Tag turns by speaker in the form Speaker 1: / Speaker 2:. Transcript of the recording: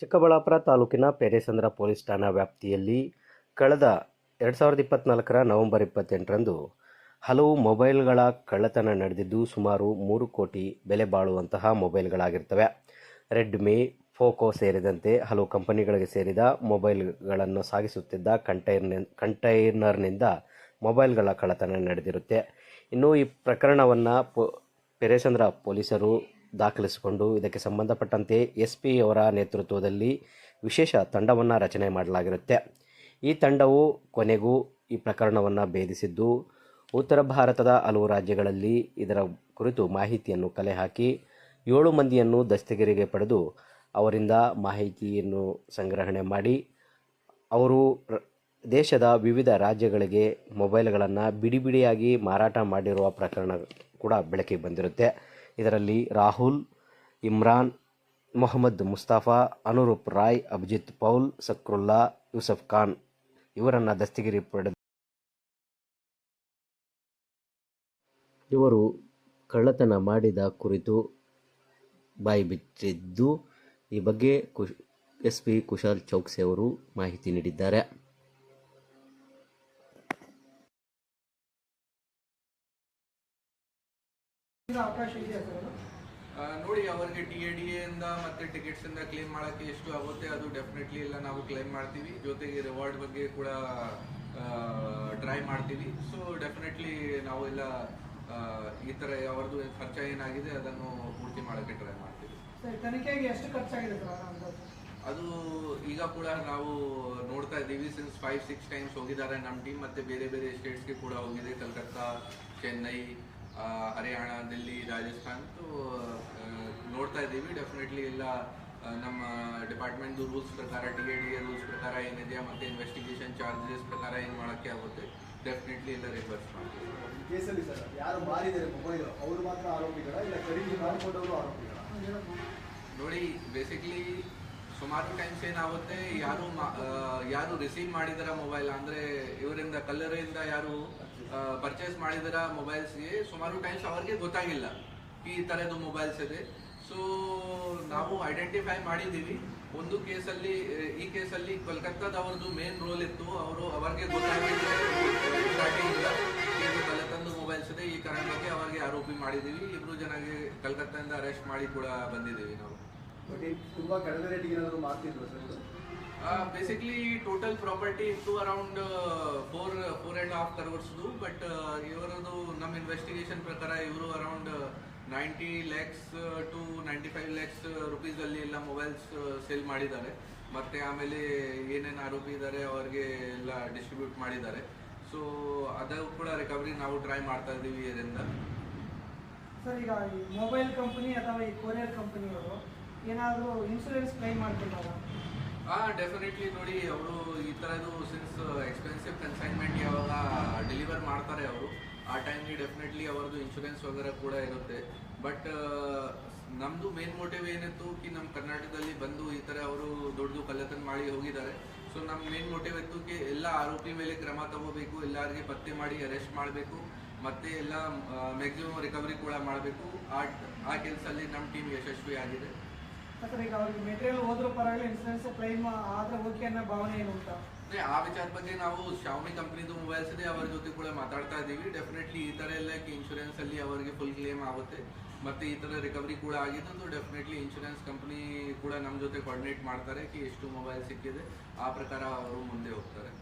Speaker 1: ಚಿಕ್ಕಬಳ್ಳಾಪುರ ತಾಲೂಕಿನ ಪೇರೇಸಂದ್ರ ಪೊಲೀಸ್ ಠಾಣಾ ವ್ಯಾಪ್ತಿಯಲ್ಲಿ ಕಳೆದ ಎರಡು ಸಾವಿರದ ಇಪ್ಪತ್ನಾಲ್ಕರ ನವೆಂಬರ್ ಇಪ್ಪತ್ತೆಂಟರಂದು ಹಲವು ಮೊಬೈಲ್ಗಳ ಕಳ್ಳತನ ನಡೆದಿದ್ದು ಸುಮಾರು ಮೂರು ಕೋಟಿ ಬೆಲೆ ಬಾಳುವಂತಹ ಮೊಬೈಲ್ಗಳಾಗಿರ್ತವೆ. ರೆಡ್ಮಿ, ಫೋಕೋ ಸೇರಿದಂತೆ ಹಲವು ಕಂಪನಿಗಳಿಗೆ ಸೇರಿದ ಮೊಬೈಲ್ಗಳನ್ನು ಸಾಗಿಸುತ್ತಿದ್ದ ಕಂಟೈನರ್ ಕಂಟೈನರ್ನಿಂದ ಮೊಬೈಲ್ಗಳ ಕಳ್ಳತನ ನಡೆದಿರುತ್ತೆ. ಇನ್ನು ಈ ಪ್ರಕರಣವನ್ನು ಪೊ, ಪೆರೇಸಂದ್ರ ಪೊಲೀಸರು ದಾಖಲಿಸಿಕೊಂಡು ಇದಕ್ಕೆ ಸಂಬಂಧಪಟ್ಟಂತೆ ಎಸ್ ಪಿ ಅವರ ನೇತೃತ್ವದಲ್ಲಿ ವಿಶೇಷ ತಂಡವನ್ನು ರಚನೆ ಮಾಡಲಾಗಿರುತ್ತೆ. ಈ ತಂಡವು ಕೊನೆಗೂ ಈ ಪ್ರಕರಣವನ್ನು ಭೇದಿಸಿದ್ದು, ಉತ್ತರ ಭಾರತದ ಹಲವು ರಾಜ್ಯಗಳಲ್ಲಿ ಇದರ ಕುರಿತು ಮಾಹಿತಿಯನ್ನು ಕಲೆ ಹಾಕಿ, ಏಳು ಮಂದಿಯನ್ನು ದಸ್ತಗಿರಿಗೆ ಪಡೆದು ಅವರಿಂದ ಮಾಹಿತಿಯನ್ನು ಸಂಗ್ರಹಣೆ ಮಾಡಿ, ಅವರು ದೇಶದ ವಿವಿಧ ರಾಜ್ಯಗಳಿಗೆ ಮೊಬೈಲ್ಗಳನ್ನು ಬಿಡಿ ಬಿಡಿಯಾಗಿ ಮಾರಾಟ ಮಾಡಿರುವ ಪ್ರಕರಣ ಕೂಡ ಬೆಳಕಿಗೆ ಬಂದಿರುತ್ತೆ. ಇದರಲ್ಲಿ ರಾಹುಲ್, ಇಮ್ರಾನ್, ಮೊಹಮ್ಮದ್ ಮುಸ್ತಾಫಾ, ಅನುರೂಪ್ ರಾಯ್, ಅಭಿಜಿತ್ ಪೌಲ್, ಸಕ್ರುಲ್ಲಾ, ಯೂಸಫ್ ಖಾನ್ ಇವರನ್ನು ದಸ್ತಗಿರಿ ಪಡೆದ ಇವರು ಕಳ್ಳತನ ಮಾಡಿದ ಕುರಿತು ಬಾಯಿ ಬಿಚ್ಚಿದ್ದು ಈ ಬಗ್ಗೆ ಕುಶ್ ಎಸ್ ಪಿ ಕುಶಾಲ್ ಚೌಕ್ಸಿ ಅವರು ಮಾಹಿತಿ ನೀಡಿದ್ದಾರೆ.
Speaker 2: ಅವಕಾಶ ಇದೆಯಾ ಸರ್ ಅದು?
Speaker 3: ನೋಡಿ ಅವರಿಗೆ ಟಿ ಎ ಡಿ ಇಂದ ಮತ್ತೆ ಟಿಕೆಟ್ಸ್ ಇಂದ ಕ್ಲೇಮ್ ಮಾಡಕ್ಕೆ ಎಷ್ಟು ಆಗುತ್ತೆ ಅದು ಡೆಫಿನೆಟ್ಲಿ ಎಲ್ಲ ನಾವು ಕ್ಲೇಮ್ ಮಾಡ್ತೀವಿ. ಜೊತೆಗೆ ರಿವಾರ್ಡ್ ಬಗ್ಗೆ ಕೂಡ ಟ್ರೈ ಮಾಡ್ತೀವಿ. ಸೊ ಡೆಫಿನೆಟ್ಲಿ ನಾವು ಎಲ್ಲ ಈ ತರ ಅವ್ರದ್ದು ಖರ್ಚ ಏನಾಗಿದೆ ಅದನ್ನು ಪೂರ್ತಿ ಮಾಡೋಕ್ಕೆ ಟ್ರೈ ಮಾಡ್ತೀವಿ.
Speaker 2: ತನಿಖೆಗೆ ಎಷ್ಟು ಖರ್ಚಾಗಿದೆ
Speaker 3: ಅದು ಈಗ ಕೂಡ ನಾವು ನೋಡ್ತಾ ಇದ್ದೀವಿ. ಸಿನ್ಸ್ ಫೈವ್ ಸಿಕ್ಸ್ ಟೈಮ್ಸ್ ಹೋಗಿದ್ದಾರೆ ನಮ್ಮ ಟೀಮ್ ಮತ್ತೆ ಬೇರೆ ಬೇರೆ ಸ್ಟೇಟ್ಸ್ಗೆ ಕೂಡ ಹೋಗಿದೆ. ಕಲ್ಕತ್ತಾ ಚೆನ್ನೈ ಹರಿಯಾಣ ದಿಲ್ಲಿ ರಾಜಸ್ಥಾನ್ ನೋಡ್ತಾ ಇದ್ದೀವಿ. ಡೆಫಿನೆಟ್ಲಿ ಎಲ್ಲ ನಮ್ಮ ಡಿಪಾರ್ಟ್ಮೆಂಟ್ದು ರೂಲ್ಸ್ ಪ್ರಕಾರ D A D A rules ಪ್ರಕಾರ ಏನಿದೆಯಾ ಮತ್ತೆ ಇನ್ವೆಸ್ಟಿಗೇಷನ್ ಚಾರ್ಜಸ್ ಪ್ರಕಾರ ಏನು ಮಾಡೋಕ್ಕೆ ಆಗುತ್ತೆ ಡೆಫಿನೆಟ್ಲಿ ಎಲ್ಲ ರಿವರ್ಸ್ ಮಾಡ್ತೀವಿ.
Speaker 4: ಕೇಸಲ್ಲಿ ಸರ್ ಯಾರು ಮಾರಿದ್ದಾರೆ ಮೊಬೈಲ್ ಅವರು ಮಾತ್ರ ಆರೋಪಿಗಳ ಇಲ್ಲ ಖರೀದಿ ಮಾಡಿಕೊಂಡವರು ಆರೋಪಿಗಳ?
Speaker 3: ನೋಡಿ ಬೇಸಿಕ್ಲಿ ಸುಮಾರು ಟೈಮ್ಸ್ ಏನಾಗುತ್ತೆ? ಯಾರು ಯಾರು ರಿಸೀವ್ ಮಾಡಿದಾರ ಮೊಬೈಲ್ ಅಂದ್ರೆ ಇವರಿಂದ ಕಲ್ಲರಿಂದ ಯಾರು ಪರ್ಚೇಸ್ ಮಾಡಿದಾರ ಮೊಬೈಲ್ಸ್ಗೆ ಸುಮಾರು ಟೈಮ್ಸ್ ಅವ್ರಿಗೆ ಗೊತ್ತಾಗಿಲ್ಲ. ಈ ಥರದ್ದು ಮೊಬೈಲ್ಸ್ ಇದೆ. ಸೊ ನಾವು ಐಡೆಂಟಿಫೈ ಮಾಡಿದ್ದೀವಿ. ಒಂದು ಕೇಸಲ್ಲಿ ಈ ಕೇಸಲ್ಲಿ ಕೋಲ್ಕತ್ತಾದವ್ರದ್ದು ಮೇನ್ ರೋಲ್ ಇತ್ತು. ಅವರು ಅವ್ರಿಗೆ ಗೊತ್ತಾಗಿಲ್ಲ ಮೊಬೈಲ್ಸ್ ಇದೆ. ಈ ಕಾರಣಕ್ಕೆ ಅವರಿಗೆ ಆರೋಪಿ ಮಾಡಿದ್ದೀವಿ. ಇಬ್ರು ಜನಗೆ ಕಲ್ಕತ್ತಾದಿಂದ ಅರೆಸ್ಟ್ ಮಾಡಿ ಕೂಡ ಬಂದಿದ್ದೀವಿ ನಾವು.
Speaker 4: ಬಟ್ ತುಂಬಾ ಕಡಿಮೆ ರೇಟಿಗೆ ಏನಾದರೂ ಮಾಡ್ತಿದ್ರು ಸರ್
Speaker 3: ಬೇಸಿಕ್ಲಿ ಟೋಟಲ್ ಪ್ರಾಪರ್ಟಿ ಇತ್ತು around four four and half ಕರೋರ್ಸ್ದು but ಇವರದು ನಮ್ಮ ಇನ್ವೆಸ್ಟಿಗೇಷನ್ ಪ್ರಕಾರ ಇವರು around ninety lakhs to ninety five lakhs ರುಪೀಸಲ್ಲಿ ಎಲ್ಲ ಮೊಬೈಲ್ಸ್ ಸೇಲ್ ಮಾಡಿದ್ದಾರೆ. ಮತ್ತೆ ಆಮೇಲೆ ಏನೇನು ಆರೋಪಿ ಇದ್ದಾರೆ ಅವ್ರಿಗೆ ಎಲ್ಲ ಡಿಸ್ಟ್ರಿಬ್ಯೂಟ್ ಮಾಡಿದ್ದಾರೆ. ಸೊ ಅದು ಕೂಡ ರಿಕವರಿ ನಾವು ಟ್ರೈ ಮಾಡ್ತಾ ಇದ್ದೀವಿ ಇದರಿಂದ.
Speaker 2: ಸರ್ ಈಗ ಈ ಮೊಬೈಲ್ ಕಂಪನಿ ಅಥವಾ ಈ ಕೊರಿಯರ್ ಕಂಪನಿಯವರು ಏನಾದರೂ ಇನ್ಸೂರೆನ್ಸ್ ಕ್ಲೈಮ್ ಮಾಡ್ಕೊಂಡಾಗ
Speaker 3: ಹಾ ಡೆಫಿನೆಟ್ಲಿ ನೋಡಿ, ಅವರು ಈ ಥರದ್ದು ಸಿನ್ಸ್ ಎಕ್ಸ್ಪೆನ್ಸಿವ್ ಕನ್ಸೈನ್ಮೆಂಟ್ ಯಾವಾಗ ಡೆಲಿವರ್ ಮಾಡ್ತಾರೆ ಅವರು, ಆ ಟೈಮ್ಗೆ ಡೆಫಿನೆಟ್ಲಿ ಅವರದ್ದು ಇನ್ಶೂರೆನ್ಸ್ ವಗರ ಕೂಡ ಇರುತ್ತೆ. ಬಟ್ ನಮ್ಮದು ಮೇನ್ ಮೋಟಿವ್ ಏನಿತ್ತು ಕಿ ನಮ್ಮ ಕರ್ನಾಟಕದಲ್ಲಿ ಬಂದು ಈ ಥರ ಅವರು ದೊಡ್ಡದು ಕಳ್ಳತನ ಮಾಡಿ ಹೋಗಿದ್ದಾರೆ. ಸೊ ನಮ್ಮ ಮೇನ್ ಮೋಟಿವ್ ಇತ್ತು ಕಿ ಎಲ್ಲ ಆರೋಪಿ ಮೇಲೆ ಕ್ರಮ ತಗೋಬೇಕು, ಎಲ್ಲರಿಗೆ ಪತ್ತೆ ಮಾಡಿ ಅರೆಸ್ಟ್ ಮಾಡಬೇಕು, ಮತ್ತೆ ಎಲ್ಲ ಮ್ಯಾಕ್ಸಿಮಮ್ ರಿಕವರಿ ಕೂಡ ಮಾಡಬೇಕು. ಆ ಆ ಕೆಲಸದಲ್ಲಿ ನಮ್ಮ ಟೀಮ್ ಯಶಸ್ವಿ ಆಗಿದೆ
Speaker 2: ಈಗ ಅವ್ರಿಗೆ ಮೆಟೀರಿಯಲ್ ಹೋದ್ರೂ ಪರವಾಗಿಲ್ಲ ಇನ್ಸೂರೆನ್ಸ್ ಕ್ಲೈಮ್ ಆದ್ರೆ ಓಕೆ ಅನ್ನೋ ಭಾವನೆ ಏನು ಅಂತ
Speaker 3: ಆ ವಿಚಾರದ ಬಗ್ಗೆ ನಾವು ಶಾಮಿ ಕಂಪ್ನಿದು ಮೊಬೈಲ್ಸ್ ಇದೆ, ಅವರ ಜೊತೆ ಕೂಡ ಮಾತಾಡ್ತಾ ಇದ್ದೀವಿ. ಡೆಫಿನೆಟ್ಲಿ ಈ ತರ ಎಲ್ಲ ಇನ್ಶೂರೆನ್ಸ್ ಅಲ್ಲಿ ಅವರಿಗೆ ಫುಲ್ ಕ್ಲೇಮ್ ಆಗುತ್ತೆ. ಮತ್ತೆ ಈ ತರ ರಿಕವರಿ ಕೂಡ ಆಗಿದ್ದು ಡೆಫಿನೆಟ್ಲಿ ಇನ್ಶೂರೆನ್ಸ್ ಕಂಪ್ನಿ ಕೂಡ ನಮ್ಮ ಜೊತೆ ಕೋಆರ್ಡಿನೇಟ್ ಮಾಡ್ತಾರೆ ಎಷ್ಟು ಮೊಬೈಲ್ ಸಿಕ್ಕಿದೆ. ಆ ಪ್ರಕಾರ ಅವರು ಮುಂದೆ ಹೋಗ್ತಾರೆ.